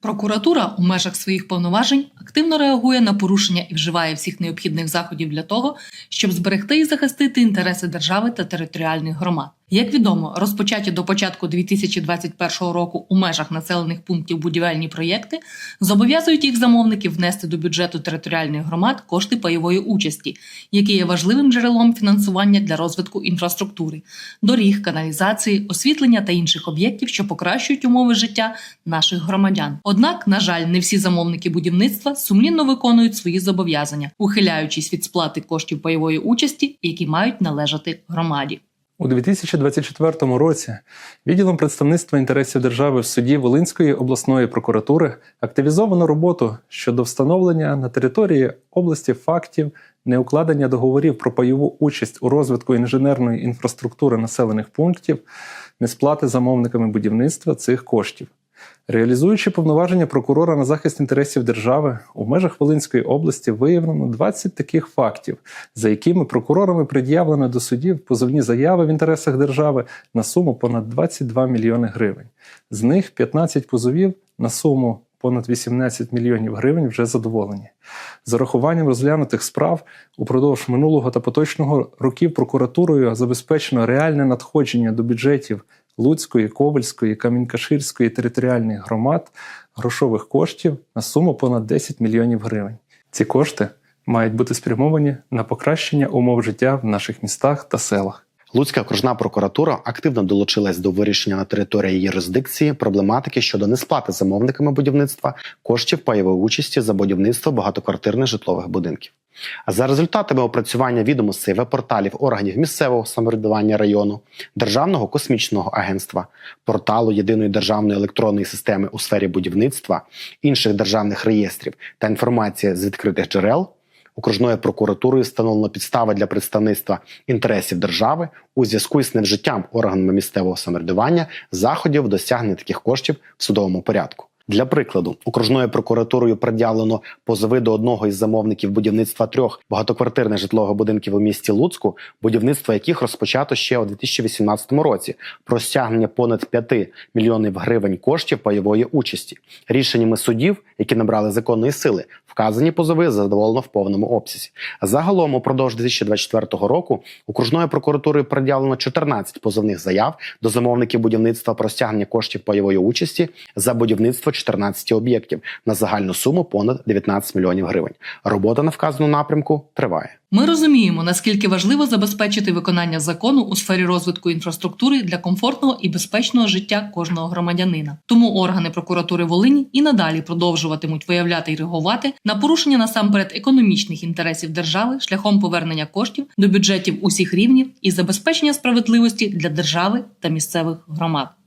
Прокуратура у межах своїх повноважень активно реагує на порушення і вживає всіх необхідних заходів для того, щоб зберегти і захистити інтереси держави та територіальних громад. Як відомо, розпочаті до початку 2021 року у межах населених пунктів будівельні проєкти зобов'язують їх замовників внести до бюджету територіальних громад кошти пайової участі, які є важливим джерелом фінансування для розвитку інфраструктури, доріг, каналізації, освітлення та інших об'єктів, що покращують умови життя наших громадян. Однак, на жаль, не всі замовники будівництва сумлінно виконують свої зобов'язання, ухиляючись від сплати коштів пайової участі, які мають належати громаді. У 2024 році відділом представництва інтересів держави в суді Волинської обласної прокуратури активізовано роботу щодо встановлення на території області фактів неукладення договорів про пайову участь у розвитку інженерної інфраструктури населених пунктів, несплати замовниками будівництва цих коштів. Реалізуючи повноваження прокурора на захист інтересів держави, у межах Волинської області виявлено 20 таких фактів, за якими прокурорами пред'явлено до судів позовні заяви в інтересах держави на суму понад 22 мільйони гривень. З них 15 позовів на суму понад 18 мільйонів гривень вже задоволені. З урахуванням розглянутих справ упродовж минулого та поточного років прокуратурою забезпечено реальне надходження до бюджетів Луцької, Ковальської, Камінькаширської територіальних громад грошових коштів на суму понад 10 мільйонів гривень. Ці кошти мають бути спрямовані на покращення умов життя в наших містах та селах. Луцька окружна прокуратура активно долучилась до вирішення на території юрисдикції проблематики щодо несплати замовниками будівництва коштів пайової участі за будівництво багатоквартирних житлових будинків. За результатами опрацювання відомостей веб-порталів органів місцевого самоврядування району, Державного космічного агентства, порталу єдиної державної електронної системи у сфері будівництва, інших державних реєстрів та інформація з відкритих джерел. Окружною прокуратурою встановлено підстави для представництва інтересів держави у зв'язку із невжиттям органами місцевого самоврядування заходів досягнення таких коштів в судовому порядку. Для прикладу, окружною прокуратурою пред'явлено позови до одного із замовників будівництва трьох багатоквартирних житлових будинків у місті Луцьку, будівництво яких розпочато ще у 2018 році, про стягнення понад 5 мільйонів гривень коштів пайової участі. Рішеннями судів, які набрали законної сили, вказані позови задоволено в повному обсязі. Загалом, упродовж 2024 року, окружною прокуратурою пред'явлено 14 позовних заяв до замовників будівництва про стягнення коштів пайової участі за будівництво 14 об'єктів на загальну суму понад 19 мільйонів гривень. Робота на вказаному напрямку триває. Ми розуміємо, наскільки важливо забезпечити виконання закону у сфері розвитку інфраструктури для комфортного і безпечного життя кожного громадянина. Тому органи прокуратури Волині і надалі продовжуватимуть виявляти і реагувати на порушення насамперед економічних інтересів держави шляхом повернення коштів до бюджетів усіх рівнів і забезпечення справедливості для держави та місцевих громад.